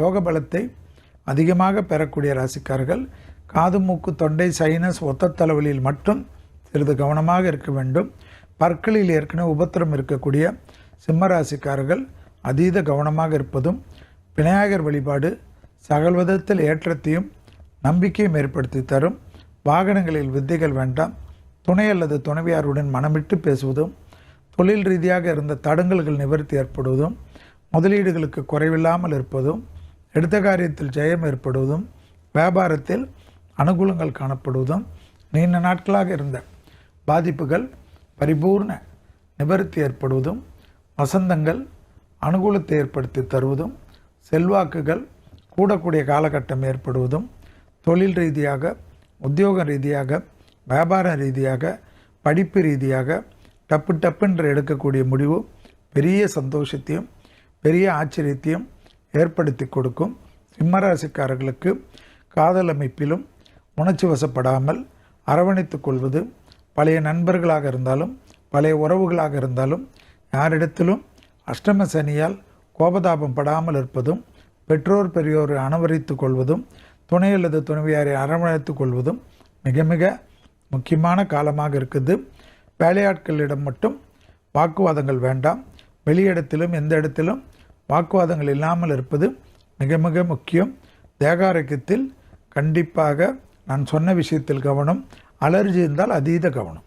யோக பலத்தை அதிகமாக பெறக்கூடிய ராசிக்காரர்கள் காது மூக்கு தொண்டை சைனஸ் ஒத்த தலைவலியில் மட்டும் சிறிது கவனமாக இருக்க வேண்டும். பற்களில் ஏற்கனவே உபத்திரம் இருக்கக்கூடிய சிம்ம ராசிக்காரர்கள் அதீத கவனமாக இருப்பதும் விநாயகர் வழிபாடு சகல்வதத்தில் ஏற்றத்தையும் நம்பிக்கையும் ஏற்படுத்தி தரும். வாகனங்களில் வித்தைகள் வேண்டாம். துணை அல்லது துணைவியாருடன் மனமிட்டு பேசுவதும் தொழில் ரீதியாக இருந்த தடங்கல்கள் நிவர்த்தி ஏற்படுவதும் முதலீடுகளுக்கு குறைவில்லாமல் இருப்பதும் எடுத்த காரியத்தில் ஜெயம் ஏற்படுவதும் வியாபாரத்தில் அனுகூலங்கள் காணப்படுவதும் நீண்ட நாட்களாக இருந்த பாதிப்புகள் பரிபூர்ண நிவர்த்தி ஏற்படுவதும் வசந்தங்கள் அனுகூலத்தை ஏற்படுத்தி தருவதும் செல்வாக்குகள் கூடக்கூடிய காலகட்டம் ஏற்படுவதும் தொழில் ரீதியாக உத்தியோக ரீதியாக வியாபார ரீதியாக படிப்பு ரீதியாக டப்பு டப்புன்று எடுக்கக்கூடிய முடிவு பெரிய சந்தோஷத்தையும் பெரிய ஆச்சரியத்தையும் ஏற்படுத்தி கொடுக்கும் சிம்மராசிக்காரர்களுக்கு காதல் அமைப்பிலும் உணர்ச்சி வசப்படாமல் அரவணைத்துக் கொள்வது பழைய நண்பர்களாக இருந்தாலும் பழைய உறவுகளாக இருந்தாலும் யாரிடத்திலும் அஷ்டம சனியால் கோபதாபம் படாமல் இருப்பதும் பெற்றோர் பெரியோரை அனுவரித்துக் கொள்வதும் துணை அல்லது துணைவியாரை அரவணைத்துக் கொள்வதும் மிக மிக முக்கியமான காலமாக இருக்குது. வேலையாட்களிடம் மட்டும் வாக்குவாதங்கள் வேண்டாம். வெளியிடத்திலும் எந்த இடத்திலும் வாக்குவாதங்கள் இல்லாமல் இருப்பது மிக மிக முக்கியம். தேகாரோக்கியத்தில் கண்டிப்பாக நான் சொன்ன விஷயத்தில் கவனம் அலர்ஜி இருந்தால் அதீத கவனம்.